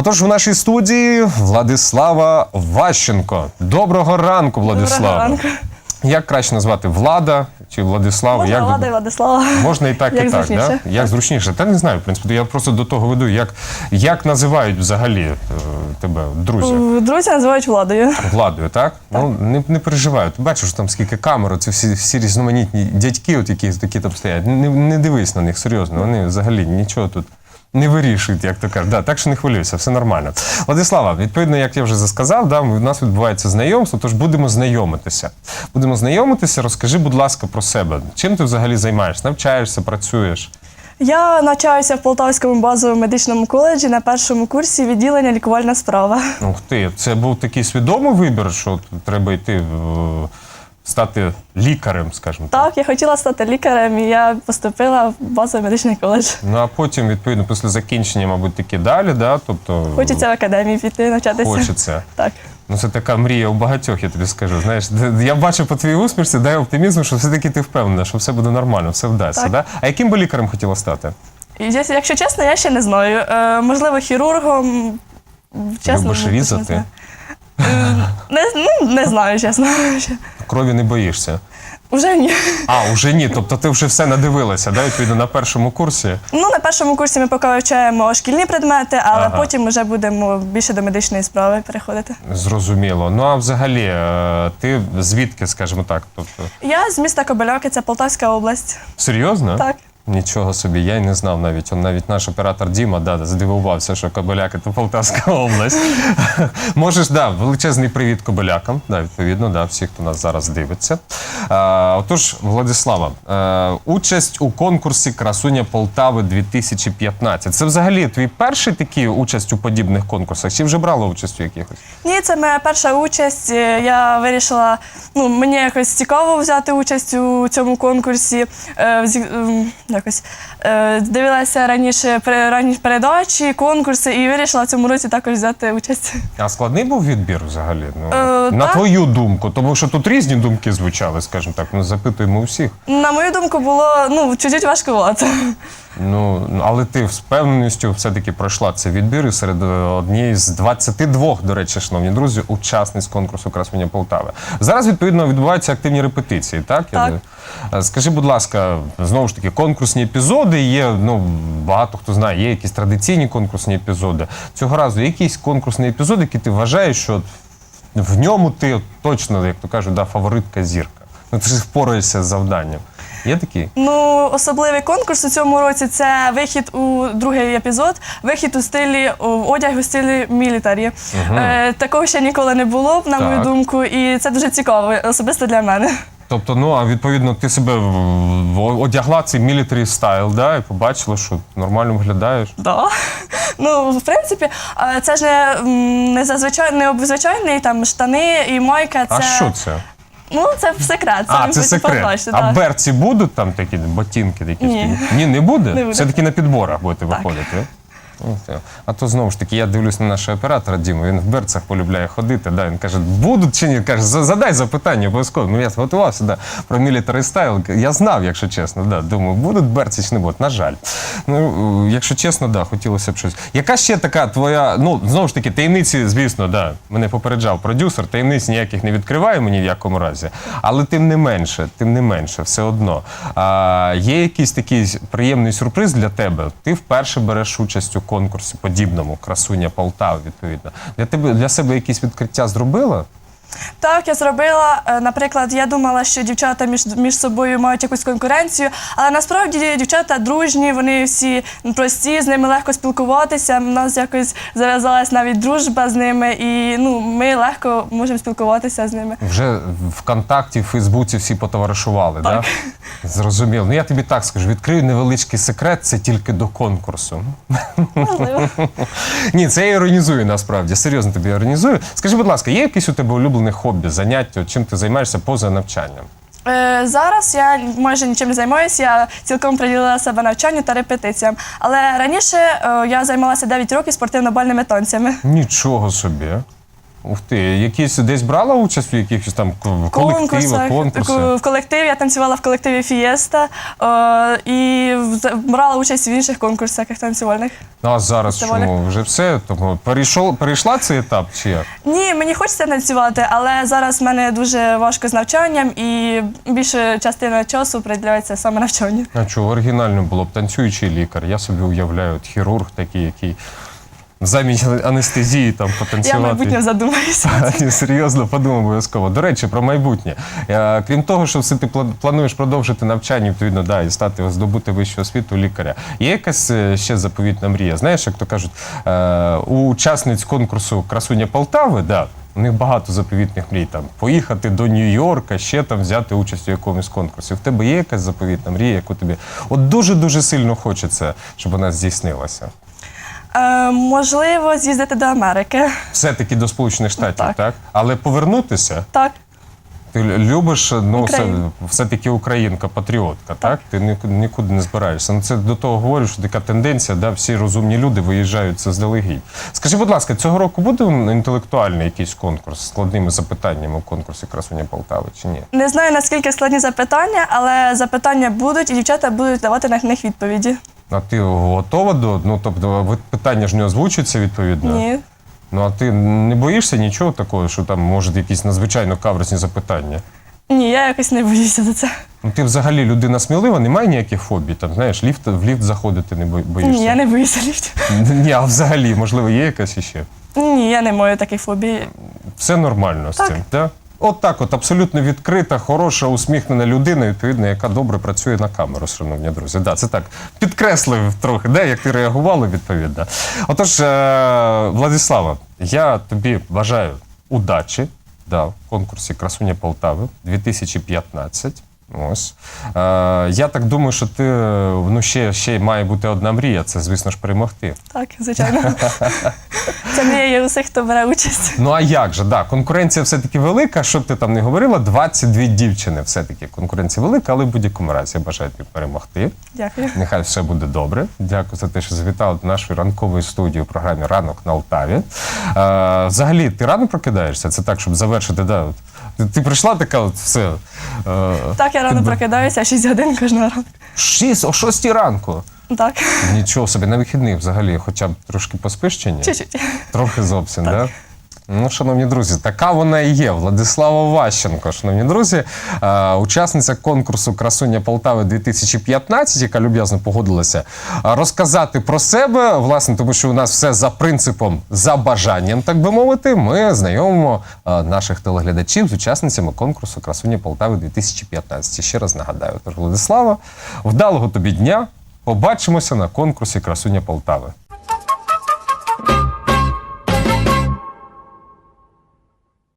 Отож, в нашій студії Владислава Ващенко. Доброго ранку, Владислава. Доброго ранку. Як краще назвати Влада чи Владислава? Можна Як Влада і Владислава. Можна і так, Як і так. зручніше. Да? Як зручніше. Та не знаю, в принципі, я просто до того веду, як, як називають взагалі е, тебе друзі. Друзі називають Владою. Владою, так? Ну не, не переживай. Ти бачиш там скільки камер, ці всі, всі різноманітні дядьки, от які, які там стоять. Не, не дивись на них серйозно. Вони взагалі нічого тут. Не вирішують, як то кажуть. Да, так що не хвилюйся, все нормально. Владислава, відповідно, як я вже сказав, да, у нас відбувається знайомство, тож будемо знайомитися. Будемо знайомитися. Розкажи, будь ласка, про себе. Чим ти взагалі займаєшся? Навчаєшся, працюєш? Я навчаюся в Полтавському базовому медичному коледжі на першому курсі відділення лікувальна справа. Ух ти, це був такий свідомий вибір, що треба йти в- стати лікарем, скажімо так. Так, я хотіла стати лікарем, і я поступила в базовий медичний коледж. Ну а потім, відповідно, після закінчення, мабуть, таки далі, да? тобто Хочеться в академії піти навчатися. хочеться. Так. Ну це така мрія у багатьох, я тобі скажу. Знаєш, де- я бачу по твоїй усмішці, дай оптимізм, що все-таки ти впевнена, що все буде нормально, все вдасться. Так. Да? А яким би лікарем хотіла стати? І якщо- якщо чесно, я ще не знаю. Е, можливо, хірургом. Чесно, Любиш не різати? знаю. Е, Не, ну, не знаю, чесно. Крові не боїшся. Уже ні. А, уже ні. Тобто ти вже все надивилася, да? відповідно, на першому курсі. Ну, на першому курсі ми поки вивчаємо шкільні предмети, але Ага. потім вже будемо більше до медичної справи переходити. Зрозуміло. Ну а взагалі, е, ти звідки, скажімо так? Тобто, Я з міста Кобиляки, це Полтавська область. серйозно? Так. Нічого собі, я й не знав навіть. Он навіть наш оператор Діма да, здивувався, що Кобиляки то Полтавська область. Можеш, да, величезний привіт Кобилякам, да, відповідно, да, всі, хто нас зараз дивиться. А, отож, Владислава, е, участь у конкурсі Красуня Полтави 2015. Це взагалі твій перший такий участь у подібних конкурсах? Чи вже брала участь у якихось? Ні, це моя перша участь. Е, Я вирішила, ну мені якось цікаво взяти участь у цьому конкурсі. Е, ем, якось е, дивилася раніше ранні передачі, конкурси і вирішила в цьому році також взяти участь. А складний був відбір взагалі? Ну, Е, на так. твою думку, тому що тут різні думки звучали, скажімо так, ми запитуємо усіх. На мою думку, було ну чуть-чуть важкувато. Ну, але ти з певністю все-таки пройшла цей відбір і серед е, однієї з 22, до речі, шановні друзі, учасниць конкурсу Красуня Полтави. Зараз, відповідно, відбуваються активні репетиції, так? Так. Е, Скажи, будь ласка, знову ж таки, конкурсні епізоди є, ну, багато хто знає, є якісь традиційні конкурсні епізоди. Цього разу якийсь конкурсний епізод, який ти вважаєш, що в ньому ти точно, як то кажуть, да, фаворитка зірка. Ну, ти ж впораєшся з завданням. Є такі? Ну, особливий конкурс у цьому році це вихід у другий епізод, вихід у стилі одяг у стилі мілітарі. Е, такого ще ніколи не було, на мою Так. думку, і це дуже цікаво, особисто для мене. Тобто, ну а відповідно, ти себе в- в- одягла цей military стайл, да, і побачила, що нормально виглядаєш. Да. Ну, в принципі, е, це ж не, м, не зазвичай не обзвичайний там штани і майка. Це А що це? Ну це в секрет. А, це потім секрет. побачите, А так. берці будуть там такі ботинки такі? Ні. Ні, не буде? Буде. Все-таки на підборах будете Так. виходити. А то знову ж таки, я дивлюсь на нашого оператора Діму, він в берцях полюбляє ходити. Да, він каже, будуть чи ні? Каже, задай запитання обов'язково. Ну, я готувався да, про military стайл. Я знав, якщо чесно. Да, думаю, будуть берці чи не будуть. На жаль. Ну, якщо чесно, да, хотілося б щось. Яка ще така твоя, ну, знову ж таки, таємниці, звісно, да, мене попереджав продюсер, таємниць ніяких не відкриваємо ні в якому разі. Але тим не менше, тим не менше, все одно. А, є якийсь такий приємний сюрприз для тебе? Ти вперше береш участь у конкурсі подібному Красуня Полтава, відповідно. Для тебе для себе якісь відкриття зробила? Так, я зробила. Е, Наприклад, я думала, що дівчата між, між собою мають якусь конкуренцію, але насправді дівчата дружні, вони всі прості, з ними легко спілкуватися. У нас якось зав'язалась навіть дружба з ними, і ну, ми легко можемо спілкуватися з ними. Вже ВКонтакті, в Фейсбуці всі потоваришували, так? Да? Зрозуміло. Ну я тобі так скажу, відкрию невеличкий секрет, це тільки до конкурсу. Можливо. Ні, це я іронізую насправді. Серйозно тобі іронізую. Скажи, будь ласка, є якесь у тебе улюблене хобі, заняття, чим ти займаєшся поза навчанням? Е, Зараз я майже нічим не займаюся, я цілком приділила себе навчанню та репетиціям. Але раніше е, я займалася 9 років спортивно-бальними танцями. Нічого собі. Ух ти, якісь десь брала участь у якихось там колективах, конкурсах? В колективі я танцювала в колективі Фієста е, і брала участь в інших конкурсах танцювальних. Ну а зараз Фестивалях. чому? Вже все? Тому перейшов, перейшла цей етап чи як? Ні, мені хочеться танцювати, але зараз в мене дуже важко з навчанням і більша частина часу приділяється саме навчанню. А чого оригінально було б танцюючий лікар? Я собі уявляю, от хірург такий, який замість анестезії там Я потанцювати. майбутнє задумаюся. Ні, Серйозно, подумав обов'язково. До речі, про майбутнє. Е, Крім того, що все ти пла- плануєш продовжити навчання, відповідно, да, і стати здобути вищу освіту лікаря. Є якась е, ще заповітна мрія? Знаєш, як то кажуть, е, у учасниць конкурсу Красуня Полтави, да, у них багато заповітних мрій. Там поїхати до Нью-Йорка, ще там взяти участь у якомусь конкурсі. В тебе є якась заповітна мрія, яку тобі от дуже дуже сильно хочеться, щоб вона здійснилася. Е, можливо, з'їздити до Америки. Все-таки до Сполучених Штатів, так? так. Але повернутися. Так. Ти любиш, ну, все, все-таки українка, патріотка, так? Ти нікуди, не збираєшся. Ну, це до того говорю, що така тенденція, да, всі розумні люди виїжджають це здалегідь. Скажи, будь ласка, цього року буде інтелектуальний якийсь конкурс з складними запитаннями у конкурсі Красуня Полтави чи ні? Не знаю наскільки складні запитання, але запитання будуть, і дівчата будуть давати на них відповіді. А ти готова до. Ну, тобто, питання ж не озвучуються відповідно. Ні. Ну а ти не боїшся нічого такого, що там можуть якісь надзвичайно каверсні запитання? Ні, я якось не боюся за це. Ну, ти взагалі людина смілива, немає ніяких фобій. Там, знаєш, ліфт, в ліфт заходити не боїшся. Ні, я не боюся ліфтів. Ні, а взагалі, можливо, є якась іще? Ні, я не маю таких фобій. Все нормально з цим, так? От так, от абсолютно відкрита, хороша, усміхнена людина, відповідно, яка добре працює на камеру, шановні друзі. Да, це так підкреслив трохи, де, як ти реагувала, відповідно. Отож, е, Владислава, я тобі бажаю удачі да, в конкурсі Красуня Полтави 2015. Ось. Е, я так думаю, що ти ну, ще, ще має бути одна мрія, це, звісно ж, перемогти. Так, звичайно. Це мрія є усіх, хто бере участь. Ну а як же? Да, конкуренція все-таки велика. Що б ти там не говорила, 22 дівчини все-таки конкуренція велика, але в будь-якому разі я бажаю тобі перемогти. Дякую. Нехай все буде добре. Дякую за те, що завітала до нашої ранкової студії у програмі Ранок на Алтаві. Е, взагалі, ти рано прокидаєшся? Це так, щоб завершити. Да. Ти, прийшла така, от все. Е, Так, я рано прокидаюся, 6 годин кожного ранку. шість, о 6 ранку. Так, Нічого собі, на вихідних взагалі, хоча б трошки поспиш чи ні? чуть-чуть. Трохи зовсім, так? Да? Ну, шановні друзі, така вона і є. Владислава Ващенко, шановні друзі, е, учасниця конкурсу Красуня Полтави 2015, яка люб'язно погодилася е, розказати про себе, власне, тому що у нас все за принципом, за бажанням, так би мовити. Ми знайомимо е, наших телеглядачів з учасницями конкурсу Красуня Полтави 2015. Ще раз нагадаю, тож Владислава, вдалого тобі дня. Побачимося на конкурсі Красуня Полтави.